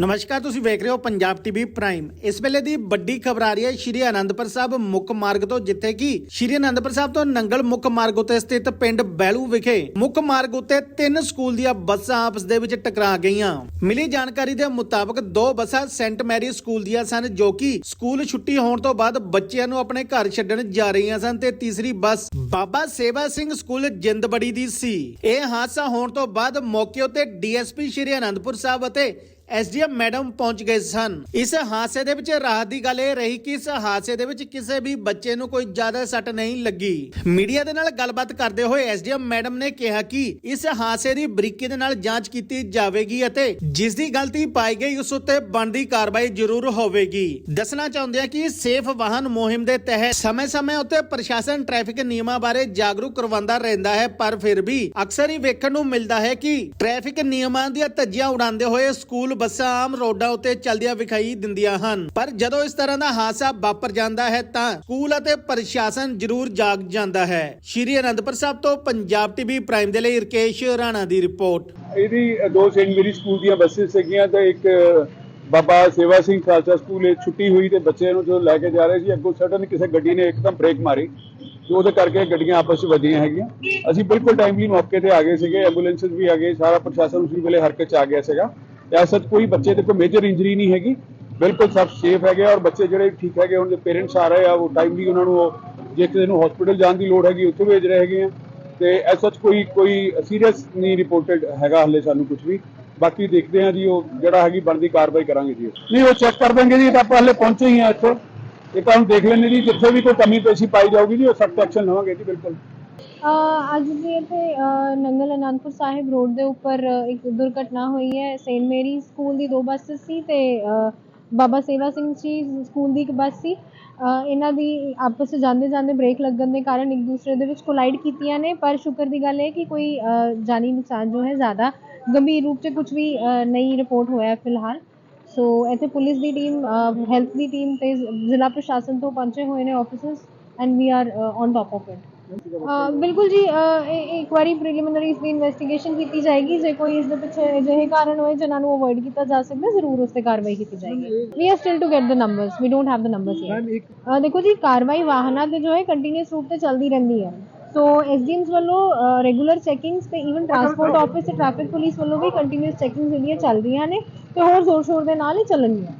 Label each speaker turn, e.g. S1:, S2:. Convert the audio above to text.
S1: ਨਮਸਕਾਰ, ਤੁਸੀਂ ਵੇਖ ਰਹੇ ਹੋ ਪੰਜਾਬ ਟੀਵੀ ਪ੍ਰਾਈਮ। ਇਸ ਵੇਲੇ ਦੀ ਵੱਡੀ ਖਬਰ ਆ ਰਹੀ ਹੈ ਸ਼੍ਰੀ ਅਨੰਦਪੁਰ ਸਾਹਿਬ ਮੁੱਖ ਮਾਰਗ ਤੋਂ, ਜਿੱਥੇ ਕਿ ਸ਼੍ਰੀ ਅਨੰਦਪੁਰ ਸਾਹਿਬ ਤੋਂ ਨੰਗਲ ਮੁੱਖ ਮਾਰਗ ਉਤੇ ਸਥਿਤ ਪਿੰਡ ਬੈਲੂ ਵਿਖੇ ਮੁੱਖ ਮਾਰਗ ਉਤੇ ਤਿੰਨ ਸਕੂਲ ਦੀਆਂ ਬੱਸਾਂ ਆਪਸ ਦੇ ਵਿੱਚ ਟਕਰਾ ਗਈਆਂ। ਮਿਲੀ ਜਾਣਕਾਰੀ ਦੇ ਮੁਤਾਬਕ, ਦੋ ਬੱਸਾਂ ਸੈਂਟ ਮੈਰੀ ਸਕੂਲ ਦੀਆਂ ਸਨ, ਜੋ ਕਿ ਸਕੂਲ ਛੁੱਟੀ ਹੋਣ ਤੋਂ ਬਾਅਦ ਬੱਚਿਆਂ ਨੂੰ ਆਪਣੇ ਘਰ ਛੱਡਣ ਜਾ ਰਹੀਆਂ ਸਨ ਤੇ ਤੀਸਰੀ ਬੱਸ ਬਾਬਾ ਸੇਵਾ ਸਿੰਘ ਸਕੂਲ ਜਿੰਦਬੜੀ ਦੀ ਸੀ। ਇਹ ਹਾਦਸਾ ਹੋਣ ਤੋਂ ਬਾਅਦ ਮੌਕੇ ਉਤੇ ਡੀਐਸਪੀ ਸ਼੍ਰੀ ਅਨੰਦਪੁਰ ਸਾਹਿਬ ਅਤੇ ਐਸਡੀਐਮ ਮੈਡਮ ਪਹੁੰਚ ਗਏ ਸਨ। ਇਸ ਹਾਦਸੇ ਦੇ ਵਿੱਚ ਰਾਹਤ ਦੀ ਗੱਲ ਇਹ ਰਹੀ ਕਿ ਇਸ ਹਾਦਸੇ ਦੇ ਵਿੱਚ ਕਿਸੇ ਵੀ ਬੱਚੇ ਨੂੰ ਕੋਈ ਜ਼ਿਆਦਾ ਸੱਟ ਨਹੀਂ ਲੱਗੀ। ਮੀਡੀਆ ਦੇ ਨਾਲ ਗੱਲਬਾਤ ਕਰਦੇ ਹੋਏ ਐਸਡੀਐਮ ਮੈਡਮ ਨੇ ਕਿਹਾ ਕਿ ਇਸ ਹਾਦਸੇ ਦੀ ਬਰੀਕੀ ਦੇ ਨਾਲ ਜਾਂਚ ਕੀਤੀ ਜਾਵੇਗੀ ਅਤੇ ਜਿਸ ਦੀ ਗਲਤੀ ਪਾਈ ਗਈ, ਉਸ ਉੱਤੇ ਬਣਦੀ ਕਾਰਵਾਈ ਜ਼ਰੂਰ ਹੋਵੇਗੀ। ਦੱਸਣਾ ਚਾਹੁੰਦੇ ਆ ਕਿ ਸੇਫ ਵਾਹਨ ਮੁਹਿੰਮ ਦੇ ਤਹਿਤ ਸਮੇਂ-ਸਮੇਂ ਉੱਤੇ ਪ੍ਰਸ਼ਾਸਨ ਟ੍ਰੈਫਿਕ ਨਿਯਮਾਂ ਬਾਰੇ ਜਾਗਰੂਕ ਕਰਵਾਉਂਦਾ ਰਹਿੰਦਾ ਹੈ, ਪਰ ਫਿਰ ਵੀ ਅਕਸਰ ਹੀ ਵੇਖਣ ਨੂੰ ਮਿਲਦਾ ਹੈ ਕਿ ਟ੍ਰੈਫਿਕ ਨਿਯਮਾਂ ਦੀਆਂ ਧੱਜੀਆਂ ਉਡਾਉਂਦੇ ਹੋਏ ਸਕੂਲ ਬੱਸਾਂ ਆਮ ਰੋਡਾਂ ਉੱਤੇ ਚੱਲਦੀਆਂ ਵਿਖਾਈ ਦਿੰਦੀਆਂ ਹਨ। ਪਰ ਜਦੋਂ ਇਸ ਤਰ੍ਹਾਂ ਦਾ ਹਾਦਸਾ ਵਾਪਰ ਜਾਂਦਾ ਹੈ ਤਾਂ ਸਕੂਲ ਅਤੇ ਪ੍ਰਸ਼ਾਸਨ ਜ਼ਰੂਰ ਜਾਗ ਜਾਂਦਾ ਹੈ। ਸ਼੍ਰੀ ਅਨੰਦਪੁਰ ਸਾਹਿਬ ਤੋਂ ਪੰਜਾਬ ਟੀਵੀ ਪ੍ਰਾਈਮ ਦੇ ਲਈ ਰਕੇਸ਼ ਰਾਣਾ ਦੀ ਰਿਪੋਰਟ।
S2: ਇਹਦੀ ਦੋ ਸੇਂਟ ਮੇਰੀ ਸਕੂਲ ਦੀਆਂ ਬੱਸਿਸ ਸੀਗੀਆਂ ਤੇ ਇੱਕ ਬਾਬਾ ਸੇਵਾ ਸਿੰਘ ਖਾਲਸਾ ਸਕੂਲ ਵਿੱਚ ਛੁੱਟੀ ਹੋਈ ਤੇ ਬੱਚੇ ਨੂੰ ਜਦੋਂ ਲੈ ਕੇ ਜਾ ਰਹੇ ਸੀ, ਅੱਗੋਂ ਸਡਨ ਕਿਸੇ ਗੱਡੀ ਨੇ ਇੱਕਦਮ ਬ੍ਰੇਕ ਮਾਰੀ ਤੇ ਉਹਦੇ ਕਰਕੇ ਗੱਡੀਆਂ ਆਪਸ ਵਿੱਚ ਵੱਜੀਆਂ ਹੈਗੀਆਂ। ਅਸੀਂ ਬਿਲਕੁਲ ਟਾਈਮਲੀ ਮੌਕੇ ਤੇ ਆ ਗਏ ਸੀਗੇ ਐਂਬੂਲੈਂਸਸ ਵੀ ਆ ਗਏ, ਸਾਰਾ ਪ੍ਰਸ਼ਾਸਨ ਉਸੇ ਵੇਲੇ ਹਰਕਤ ਚ ਆ ਗਿਆ ਸੀਗਾ। ਤੇ ਸੱਚ ਕੋਈ ਬੱਚੇ ਤੇ ਕੋਈ ਮੇਜਰ ਇੰਜਰੀ ਨਹੀਂ ਹੈਗੀ। ਬਿਲਕੁਲ ਸਭ ਸੇਫ ਹੈਗੇ ਔਰ ਬੱਚੇ ਜਿਹੜੇ ਠੀਕ ਹੈਗੇ, ਹੁਣ ਦੇ ਪੇਰੈਂਟਸ ਆ ਰਹੇ ਆ, ਉਹ ਟਾਈਮਲੀ ਉਹਨਾਂ ਨੂੰ ਉਹ, ਜੇ ਕਿਸੇ ਨੂੰ ਹਸਪੀਟਲ ਜਾਣ ਦੀ ਲੋੜ ਹੈਗੀ, ਉੱਥੇ ਭੇਜ ਰਹੇ ਹੈਗੇ ਆ। ਤੇ ਐਸਾ ਕੋਈ ਕੋਈ ਸੀਰੀਅਸ ਨਹੀਂ ਰਿਪੋਰਟਡ ਹੈਗਾ ਹਲੇ ਸਾਨੂੰ ਕੁਝ ਵੀ। ਬਾਕੀ ਦੇਖਦੇ ਹਾਂ ਜੀ, ਉਹ ਜਿਹੜਾ ਹੈਗੀ ਬਣਦੀ ਕਾਰਵਾਈ ਕਰਾਂਗੇ ਜੀ। ਨਹੀਂ, ਉਹ ਚੈੱਕ ਕਰ ਦਾਂਗੇ ਜੀ ਤਾਂ ਆਪਾਂ ਹਲੇ ਪਹੁੰਚੇ ਹੀ ਆ ਇੱਥੇ। ਇਹ ਤਾਂ ਹੁਣ ਦੇਖ ਲੈਂਦੇ ਜੀ, ਜਿੱਥੇ ਵੀ ਕੋਈ ਕਮੀ ਪੇਸ਼ੀ ਪਾਈ ਜਾਊਗੀ ਜੀ, ਉਹ ਸਖਤ ਐਕਸ਼ਨ ਲਵਾਂਗੇ ਜੀ, ਬਿਲਕੁਲ।
S3: ਅੱਜ ਦੇ ਇੱਥੇ ਨੰਗਲ ਅਨੰਦਪੁਰ ਸਾਹਿਬ ਰੋਡ ਦੇ ਉੱਪਰ ਇੱਕ ਦੁਰਘਟਨਾ ਹੋਈ ਹੈ। ਸੇਂਟ ਮੇਰੀ ਸਕੂਲ ਦੀ ਦੋ ਬੱਸ ਸੀ ਤੇ ਬਾਬਾ ਸੇਵਾ ਸਿੰਘ ਜੀ ਸਕੂਲ ਦੀ ਇੱਕ ਬੱਸ ਸੀ। ਇਹਨਾਂ ਦੀ ਆਪਸ ਵਿੱਚ ਜਾਂਦੇ ਜਾਂਦੇ ਬ੍ਰੇਕ ਲੱਗਣ ਦੇ ਕਾਰਨ ਇੱਕ ਦੂਸਰੇ ਦੇ ਵਿੱਚ ਕੋਲਾਈਡ ਕੀਤੀਆਂ ਨੇ। ਪਰ ਸ਼ੁਕਰ ਦੀ ਗੱਲ ਹੈ ਕਿ ਕੋਈ ਜਾਨੀ ਨੁਕਸਾਨ ਜੋ ਹੈ ਜ਼ਿਆਦਾ ਗੰਭੀਰ ਰੂਪ 'ਚ ਕੁਝ ਵੀ ਨਹੀਂ ਰਿਪੋਰਟ ਹੋਇਆ ਫਿਲਹਾਲ। ਸੋ ਇੱਥੇ ਪੁਲਿਸ ਦੀ ਟੀਮ ਹੈਲਥ ਦੀ ਟੀਮ ਤੇ ਜ਼ਿਲ੍ਹਾ ਪ੍ਰਸ਼ਾਸਨ ਤੋਂ ਪਹੁੰਚੇ ਹੋਏ ਨੇ officers and we are on top of it ਬਿਲਕੁਲ ਜੀ ਇੱਕ ਵਾਰੀ ਪ੍ਰੀਲਿਮਿਨਰੀ ਇਸ ਦੀ ਇਨਵੈਸਟੀਗੇਸ਼ਨ ਕੀਤੀ ਜਾਏਗੀ। ਜੇ ਕੋਈ ਇਸ ਦੇ ਪਿੱਛੇ ਅਜਿਹੇ ਕਾਰਨ ਹੋਏ ਜਿਨ੍ਹਾਂ ਨੂੰ ਅਵੋਇਡ ਕੀਤਾ ਜਾ ਸਕਦਾ ਜ਼ਰੂਰ ਉਸ ਤੇ ਕਾਰਵਾਈ ਕੀਤੀ ਜਾਏਗੀ। We are still to get the numbers we don't have the numbers yet ਦੇਖੋ ਜੀ ਕਾਰਵਾਈ ਵਾਹਨਾਂ ਤੇ ਜੋ ਹੈ ਕੰਟੀਨਿਊਸ ਰੂਪ ਤੇ ਚੱਲਦੀ ਰਹਿੰਦੀ ਹੈ। ਸੋ ਐਸਡੀਐਮਸ ਵੱਲੋਂ ਰੈਗੂਲਰ ਚੈਕਿੰਗਸ ਤੇ ਇਵਨ ਟਰਾਂਸਪੋਰਟ ਆਫਿਸ ਤੇ ਟ੍ਰੈਫਿਕ ਪੁਲਿਸ ਵੱਲੋਂ ਵੀ ਕੰਟੀਨਿਊਸ ਚੈਕਿੰਗਸ ਜਿਹੜੀਆਂ ਚੱਲ ਰਹੀਆਂ ਨੇ ਤੇ ਹੋਰ ਜ਼ੋਰ ਸ਼ੋਰ ਦੇ ਨਾਲ ਹੀ ਚੱਲਣਗੀਆਂ।